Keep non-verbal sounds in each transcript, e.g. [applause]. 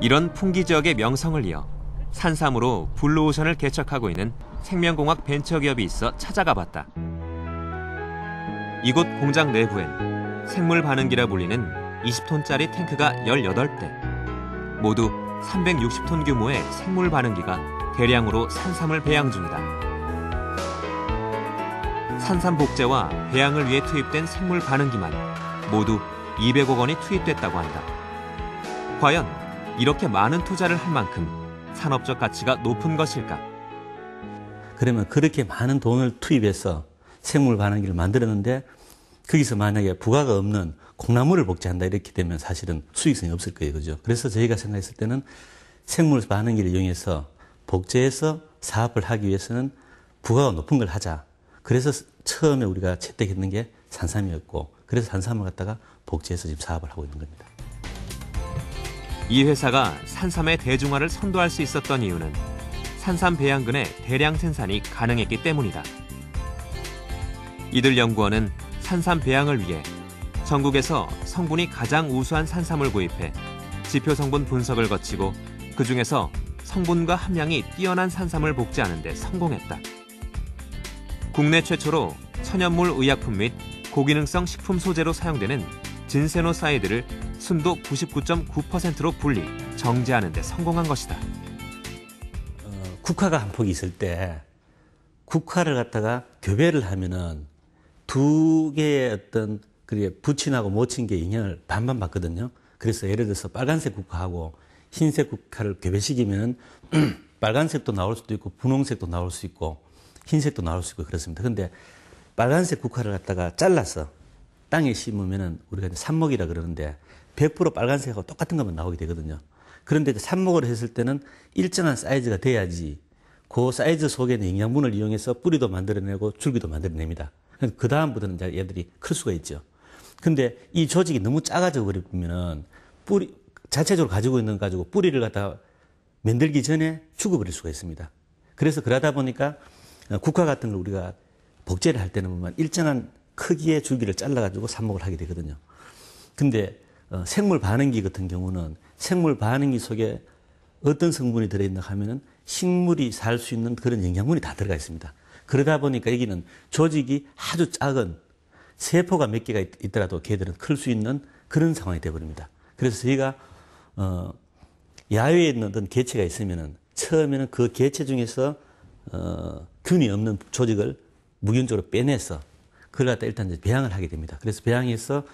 이런 풍기 지역의 명성을 이어 산삼으로 블루오션을 개척하고 있는 생명공학 벤처기업이 있어 찾아가 봤다. 이곳 공장 내부엔 생물 반응기라 불리는 20톤짜리 탱크가 18대, 모두 360톤 규모의 생물 반응기가 대량으로 산삼을 배양 중이다. 산삼 복제와 배양을 위해 투입된 생물 반응기만 모두 200억 원이 투입됐다고 한다. 과연 이렇게 많은 투자를 할 만큼 산업적 가치가 높은 것일까? 그러면 그렇게 많은 돈을 투입해서 생물 반응기를 만들었는데 거기서 만약에 부가가 없는 콩나물을 복제한다 이렇게 되면 사실은 수익성이 없을 거예요. 그죠? 그래서 저희가 생각했을 때는 생물 반응기를 이용해서 복제해서 사업을 하기 위해서는 부가가 높은 걸 하자. 그래서 처음에 우리가 채택했는 게 산삼이었고 그래서 산삼을 갖다가 복제해서 지금 사업을 하고 있는 겁니다. 이 회사가 산삼의 대중화를 선도할 수 있었던 이유는 산삼 배양근의 대량 생산이 가능했기 때문이다. 이들 연구원은 산삼 배양을 위해 전국에서 성분이 가장 우수한 산삼을 구입해 지표 성분 분석을 거치고 그 중에서 성분과 함량이 뛰어난 산삼을 복제하는 데 성공했다. 국내 최초로 천연물 의약품 및 고기능성 식품 소재로 사용되는 진세노사이드를 순도 99.9%로 분리, 정제하는 데 성공한 것이다. 어, 국화가 한 폭이 있을 때 국화를 갖다가 교배를 하면은 두 개의 어떤 그게 붙인하고 모친 게 영향을 반반 받거든요. 그래서 예를 들어서 빨간색 국화하고 흰색 국화를 교배시키면은 [clears throat] 빨간색도 나올 수도 있고 분홍색도 나올 수 있고 흰색도 나올 수 있고 그렇습니다. 근데 빨간색 국화를 갖다가 잘라서 땅에 심으면은 우리가 이제 삽목이라 그러는데 100% 빨간색하고 똑같은 것만 나오게 되거든요. 그런데 이제 삽목을 했을 때는 일정한 사이즈가 돼야지 그 사이즈 속에 있는 영양분을 이용해서 뿌리도 만들어내고 줄기도 만들어냅니다. 그 다음부터는 이제 얘들이 클 수가 있죠. 근데 이 조직이 너무 작아져 버리면은 뿌리 자체적으로 가지고 있는 가지고 뿌리를 갖다 만들기 전에 죽어버릴 수가 있습니다. 그래서 그러다 보니까 국화 같은 걸 우리가 복제를 할 때는 보면 일정한 크기의 줄기를 잘라가지고 삽목을 하게 되거든요. 근데 어, 생물 반응기 같은 경우는 생물 반응기 속에 어떤 성분이 들어있나 하면은 식물이 살 수 있는 그런 영양분이 다 들어가 있습니다. 그러다 보니까 여기는 조직이 아주 작은 세포가 몇 개가 있, 더라도 걔들은 클 수 있는 그런 상황이 되어버립니다. 그래서 저희가 어, 야외에 있는 어떤 개체가 있으면은 처음에는 그 개체 중에서 어, 균이 없는 조직을 무균적으로 빼내서 그걸 갖다 일단 이제 배양을 하게 됩니다. 그래서 배양해서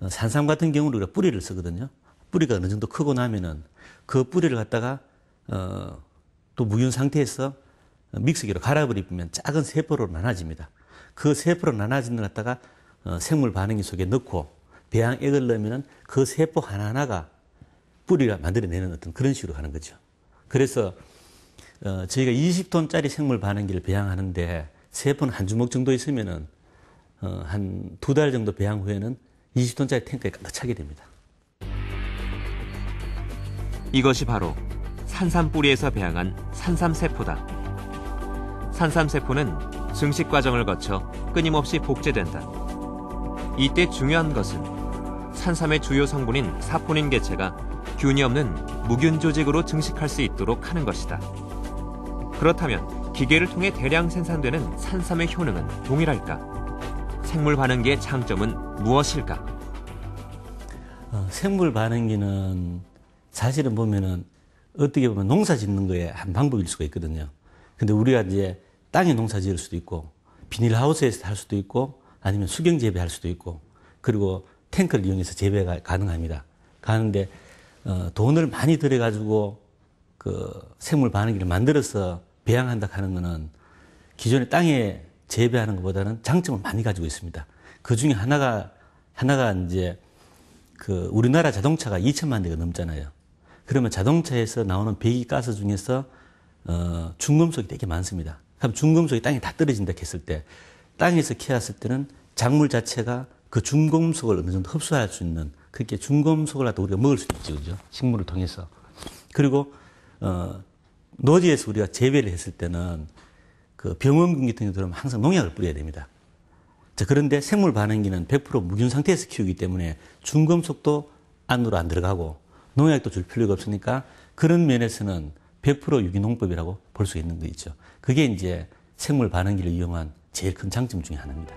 어, 산삼 같은 경우는 우리가 뿌리를 쓰거든요. 뿌리가 어느 정도 크고 나면은 그 뿌리를 갖다가 어, 또 무균 상태에서 믹스기로 갈아버리면 작은 세포로 나눠집니다. 그 세포로 나눠진 걸 갖다가 어, 생물 반응기 속에 넣고 배양액을 넣으면은 그 세포 하나하나가 뿌리가 만들어내는 어떤 그런 식으로 가는 거죠. 그래서 어, 저희가 20톤짜리 생물 반응기를 배양하는데 세포는 한 주먹 정도 있으면은 어, 한 두 달 정도 배양 후에는 20톤짜리 탱크에 가득 차게 됩니다. 이것이 바로 산삼 뿌리에서 배양한 산삼세포다. 산삼세포는 증식 과정을 거쳐 끊임없이 복제된다. 이때 중요한 것은 산삼의 주요 성분인 사포닌 개체가 균이 없는 무균 조직으로 증식할 수 있도록 하는 것이다. 그렇다면 기계를 통해 대량 생산되는 산삼의 효능은 동일할까? 생물 반응기의 장점은 무엇일까? 어, 생물 반응기는 사실은 보면은 어떻게 보면 농사 짓는 거에 한 방법일 수가 있거든요. 근데 우리가 이제 땅에 농사 지을 수도 있고 비닐하우스에서 할 수도 있고 아니면 수경 재배할 수도 있고 그리고 탱크를 이용해서 재배가 가능합니다. 가는데 어, 돈을 많이 들여가지고 그 생물 반응기를 만들어서 배양한다 하는 거는 기존의 땅에 재배하는 것보다는 장점을 많이 가지고 있습니다. 그 중에 하나가 하나가 이제 그 우리나라 자동차가 2천만 대가 넘잖아요. 그러면 자동차에서 나오는 배기가스 중에서 어, 중금속이 되게 많습니다. 그럼 중금속이 땅에 다 떨어진다 했을 때 땅에서 키웠을 때는 작물 자체가 그 중금속을 어느 정도 흡수할 수 있는 그렇게 중금속을 갖다 우리가 먹을 수 있죠, 그죠? 식물을 통해서. 그리고 어, 노지에서 우리가 재배를 했을 때는 그 병원균 같은 경우는 항상 농약을 뿌려야 됩니다. 자, 그런데 생물 반응기는 100% 무균 상태에서 키우기 때문에 중금속도 안으로 안 들어가고 농약도 줄 필요가 없으니까 그런 면에서는 100% 유기농법이라고 볼 수 있는 거 있죠. 그게 이제 생물 반응기를 이용한 제일 큰 장점 중에 하나입니다.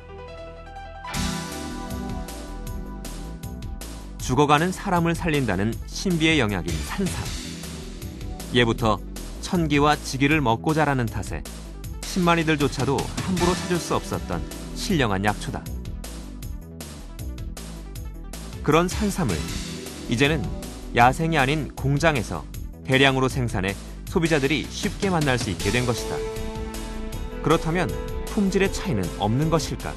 죽어가는 사람을 살린다는 신비의 영약인 산삼. 예부터 천기와 지기를 먹고 자라는 탓에 신만이들조차도 함부로 찾을 수 없었던 신령한 약초다. 그런 산삼을 이제는 야생이 아닌 공장에서 대량으로 생산해 소비자들이 쉽게 만날 수 있게 된 것이다. 그렇다면 품질의 차이는 없는 것일까?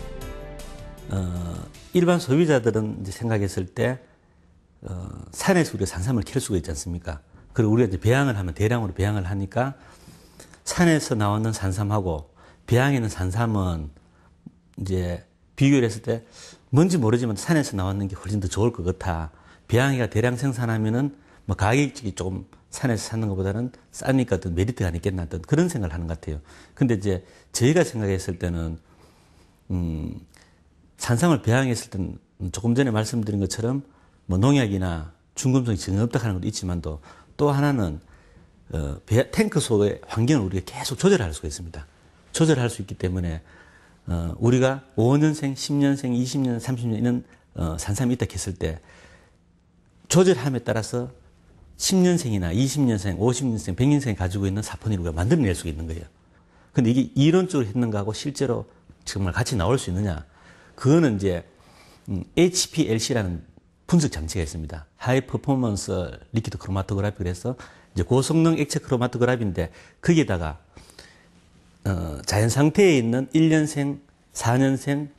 어, 일반 소비자들은 생각했을 때 어, 산에서 우리가 산삼을 캘 수가 있지 않습니까? 그리고 우리가 이제 배양을 하면 대량으로 배양을 하니까 산에서 나오는 산삼하고 배양에 있는 산삼은 이제 비교를 했을 때 뭔지 모르지만 산에서 나왔는 게 훨씬 더 좋을 것 같아. 배양이가 대량 생산하면은 뭐 가격이 조금 산에서 사는 것보다는 싸니까 어떤 메리트가 있겠나 어떤 그런 생각을 하는 것 같아요. 근데 이제 저희가 생각했을 때는 음, 산삼을 배양했을 때는 조금 전에 말씀드린 것처럼 뭐 농약이나 중금속이 전혀 없다 하는 것도 있지만도 또 하나는 어, 배, 탱크 속의 환경을 우리가 계속 조절할 수가 있습니다. 조절할 수 있기 때문에 어, 우리가 5년생, 10년생, 20년, 30년 이런 어, 산삼이 있다 했을 때 조절함에 따라서 10년생이나 20년생, 50년생, 100년생이 가지고 있는 사포닌을 우리가 만들어낼 수가 있는 거예요. 근데 이게 이론적으로 했는 거하고 실제로 정말 같이 나올 수 있느냐? 그거는 이제 음, HPLC라는 분석 장치가 있습니다. 하이 퍼포먼스 리퀴드 크로마토그래피 그래서 이제 고성능 액체 크로마토그래피인데 거기에다가 어, 자연 상태에 있는 1년생, 4년생,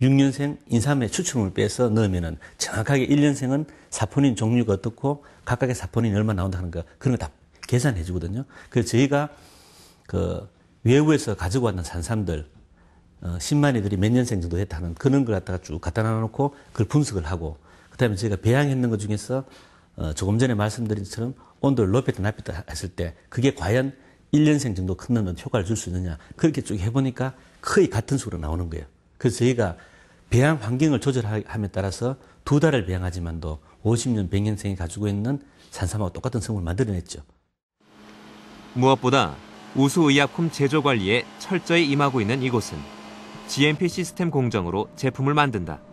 6년생 인삼의 추출물을 빼서 넣으면은 정확하게 1년생은 사포닌 종류가 어떻고 각각의 사포닌이 얼마 나온다 하는 거 그런 거 다 계산해 주거든요. 그래서 저희가 그 외부에서 가지고 왔는 산삼들 어, 10만 이들이 몇 년생 정도 했다는 그런 걸 갖다가 쭉 갖다 놔놓고 그걸 분석을 하고 그다음에 저희가 배양했는 것 중에서 어, 조금 전에 말씀드린 것처럼 온도를 높였다 낮췄다 했을 때 그게 과연 1년생 정도 큰 효과를 줄 수 있느냐 그렇게 쭉 해보니까 거의 같은 수로 나오는 거예요. 그래서 저희가 배양 환경을 조절함에 따라서 두 달을 배양하지만도 50년, 100년생이 가지고 있는 산삼하고 똑같은 성분을 만들어냈죠. 무엇보다 우수의약품 제조 관리에 철저히 임하고 있는 이곳은 GMP 시스템 공정으로 제품을 만든다.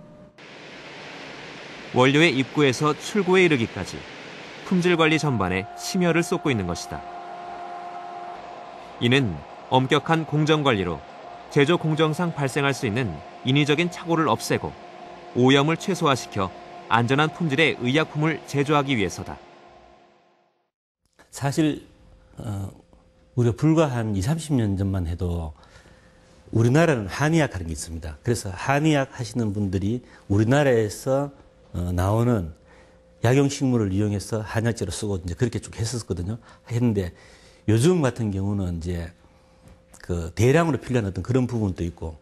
원료의 입구에서 출고에 이르기까지 품질 관리 전반에 심혈을 쏟고 있는 것이다. 이는 엄격한 공정 관리로 제조 공정상 발생할 수 있는 인위적인 착오를 없애고 오염을 최소화시켜 안전한 품질의 의약품을 제조하기 위해서다. 사실 어, 우리가 불과 한 2, 30년 전만 해도 우리나라는 한의학 하는 게 있습니다. 그래서 한의학 하시는 분들이 우리나라에서 어, 나오는 약용식물을 이용해서 한약재로 쓰고 이제 그렇게 쭉 했었거든요. 했는데 요즘 같은 경우는 이제 그 대량으로 필요한 어떤 그런 부분도 있고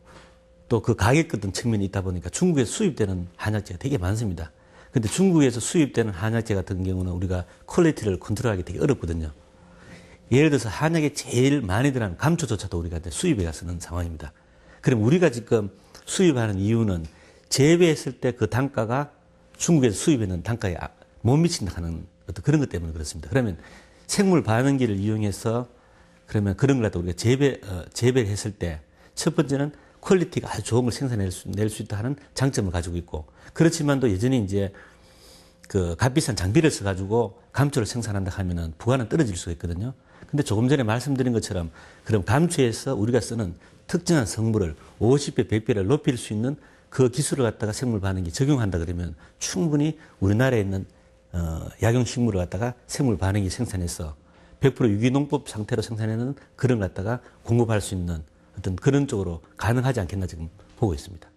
또 그 가격 같은 측면이 있다 보니까 중국에서 수입되는 한약재가 되게 많습니다. 근데 중국에서 수입되는 한약재 같은 경우는 우리가 퀄리티를 컨트롤하기 되게 어렵거든요. 예를 들어서 한약에 제일 많이 들어가는 감초조차도 우리가 수입해 가 쓰는 상황입니다. 그럼 우리가 지금 수입하는 이유는 재배했을 때 그 단가가 중국에서 수입하는 단가에 아, 못 미친다 하는 어떤 그런 것 때문에 그렇습니다. 그러면 생물 반응기를 이용해서 그러면 그런 걸 갖다 우리가 재배, 어, 재배를 했을 때 첫 번째는 퀄리티가 아주 좋은 걸 생산낼 수, 낼 수 있다 하는 장점을 가지고 있고 그렇지만도 여전히 이제 그 값비싼 장비를 써가지고 감초를 생산한다 하면은 부가는 떨어질 수가 있거든요. 근데 조금 전에 말씀드린 것처럼 그럼 감초에서 우리가 쓰는 특정한 성분을 50배, 100배를 높일 수 있는 그 기술을 갖다가 생물 반응기 적용한다 그러면 충분히 우리나라에 있는 어, 약용식물을 갖다가 생물 반응기 생산해서 100% 유기농법 상태로 생산하는 그런 갖다가 공급할 수 있는 어떤 그런 쪽으로 가능하지 않겠나 지금 보고 있습니다.